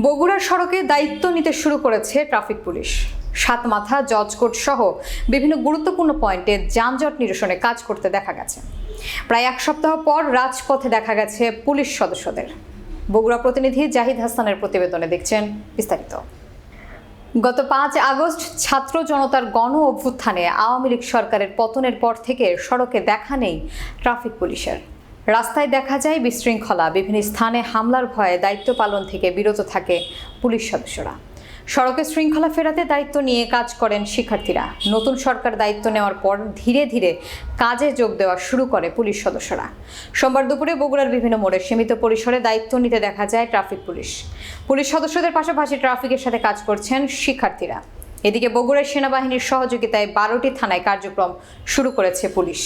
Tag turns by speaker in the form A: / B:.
A: বগুড়ার সড়কে দায়িত্ব নিতে শুরু করেছে ট্রাফিক পুলিশ। সাতমাথা, জজকোট সহ বিভিন্ন গুরুত্বপূর্ণ পয়েন্টে যানজট নিরসনে কাজ করতে দেখা গেছে। প্রায় এক সপ্তাহ পর রাজপথে দেখা গেছে পুলিশ সদস্যদের। বগুড়া প্রতিনিধি জাহিদ হাসানের প্রতিবেদনে দেখছেন বিস্তারিত। গত পাঁচ আগস্ট ছাত্র জনতার গণ অভ্যুত্থানে আওয়ামী লীগ সরকারের পতনের পর থেকে সড়কে দেখা নেই ট্রাফিক পুলিশের। রাস্তায় দেখা যায় বিশৃঙ্খলা, বিভিন্ন স্থানে হামলার ভয়ে দায়িত্ব পালন থেকে বিরত থাকে পুলিশ সদস্যরা। সড়কে শৃঙ্খলা ফেরাতে দায়িত্ব নিয়ে কাজ করেন শিক্ষার্থীরা। নতুন সরকার দায়িত্ব নেওয়ার পর ধীরে ধীরে কাজে যোগ দেওয়া শুরু করে পুলিশ সদস্যরা। সোমবার দুপুরে বগুড়ার বিভিন্ন মোড়ে সীমিত পরিসরে দায়িত্ব নিতে দেখা যায় ট্রাফিক পুলিশ। পুলিশ সদস্যদের পাশাপাশি ট্রাফিকের সাথে কাজ করছেন শিক্ষার্থীরা। এদিকে বগুড়ার সেনাবাহিনীর সহযোগিতায় বারোটি থানায় কার্যক্রম শুরু করেছে পুলিশ।